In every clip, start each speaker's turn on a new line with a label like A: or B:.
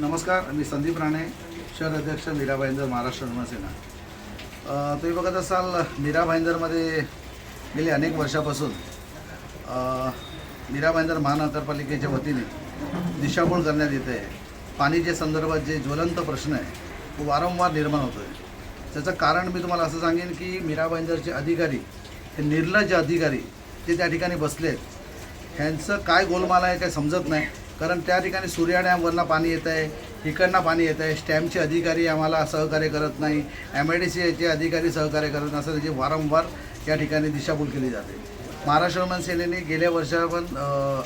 A: नमस्कार मी संदीप राणे शहर अध्यक्ष मीरा भाईंदर महाराष्ट्र धर्मसेना तुम्ही बघत असाल मीरा भाईंदरमध्ये गेली अनेक वर्षापासून. मीरा भाईंदर महानगरपालिकेच्या वतीने दिशाभूल करण्यात येते पाणीच्या संदर्भात जे ज्वलंत प्रश्न आहे तो वारंवार निर्माण होतो आहे त्याचं कारण मी तुम्हाला असं सांगेन की मीरा भाईंदरचे अधिकारी हे निर्लज्ज अधिकारी जे त्या ठिकाणी बसले आहेत ह्यांचं काय गोलमाल आहे काय समजत नाही. कारण त्या ठिकाणी सूर्या डॅमवरनं पाणी येत आहे इकडनं पाणी येत आहे. स्टॅम्पचे अधिकारी आम्हाला सहकार्य करत नाही एम आय डी सीचे अधिकारी सहकार्य करत नाही असं त्याची वारंवार या ठिकाणी दिशाभूल केली जाते. महाराष्ट्र वमन सेनेने गेल्या वर्षा पण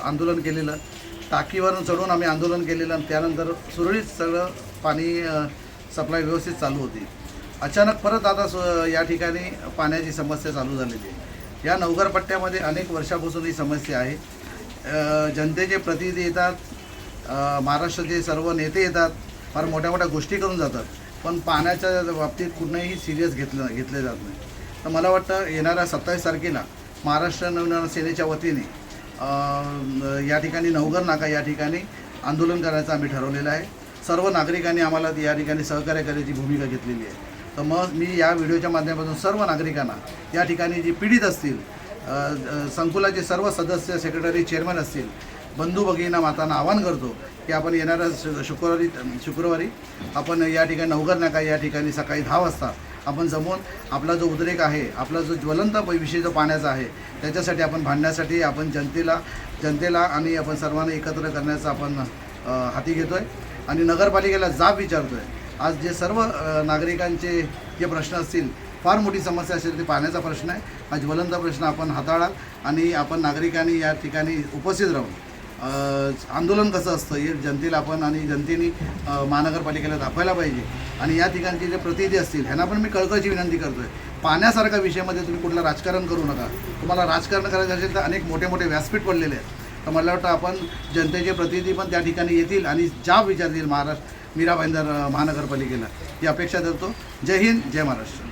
A: आंदोलन केलेलं टाकीवरून चढून आम्ही आंदोलन केलेलं आणि त्यानंतर सुरळीत सगळं पाणी सप्लाय व्यवस्थित चालू होती. अचानक परत आता सु या ठिकाणी पाण्याची समस्या चालू झालेली आहे. या नवघर पट्ट्यामध्ये अनेक वर्षापासून ही समस्या आहे. जनतेचे प्रतिनिधी येतात. महाराष्ट्राचे सर्व नेते येतात. फार मोठ्या मोठ्या गोष्टी करून जातात. पण पाण्याच्या बाबतीत कुठनंही सिरियस घेतलं घेतले जात नाही. तर मला वाटतं येणाऱ्या सत्तावीस तारखेला महाराष्ट्र नवनिर्माण सेनेच्या वतीने या ठिकाणी नवघर नाका या ठिकाणी आंदोलन करायचं आम्ही ठरवलेलं आहे. सर्व नागरिकांनी आम्हाला या ठिकाणी सहकार्य करायची भूमिका घेतलेली आहे. तर मग मी या व्हिडिओच्या माध्यमातून सर्व नागरिकांना या ठिकाणी जी पीडित असतील संकुलाचे सर्व सदस्य सेक्रेटरी चेअरमन असतील. बंधू भगिनींना मातांना आवाहन करतो की आपण येणाऱ्या शुक्रवारी शुक्रवारी आपण या ठिकाणी नवघर नाका या ठिकाणी सकाळी दहा वाजता आपण जमून आपला जो उद्रेक आहे आपला जो ज्वलंत विषय जो पाण्याचा आहे त्याच्यासाठी आपण भांडण्यासाठी आपण जनतेला जनतेला आणि आपण सर्वांना एकत्र करण्याचा आपण हाती घेतो आहे आणि नगरपालिकेला जाब विचारतो आहे आज जे सर्व नागरिकांचे जे प्रश्न असतील फार मोठी समस्या असेल ती पाण्याचा प्रश्न आहे. हा ज्वलंत प्रश्न आपण हाताळाल आणि आपण नागरिकांनी या ठिकाणी उपस्थित राहून आंदोलन कसं असतं हे जनतेला आपण आणि जनतेने महानगरपालिकेला दाखवायला पाहिजे. आणि या ठिकाणचे जे प्रतिनिधी असतील ह्यांना पण मी कळकळची विनंती करतो आहे पाण्यासारख्या विषयामध्ये तुम्ही कुठलं राजकारण करू नका. तुम्हाला राजकारण करायचं असेल तर अनेक मोठे मोठे व्यासपीठ पडलेले आहेत. तर मला वाटतं आपण जनतेचे प्रतिनिधी पण त्या ठिकाणी येतील आणि जाब विचारतील महाराष्ट्र मीरा भाईंदर महानगरपालिकेला ही अपेक्षा करतो जय हिंद जय महाराष्ट्र.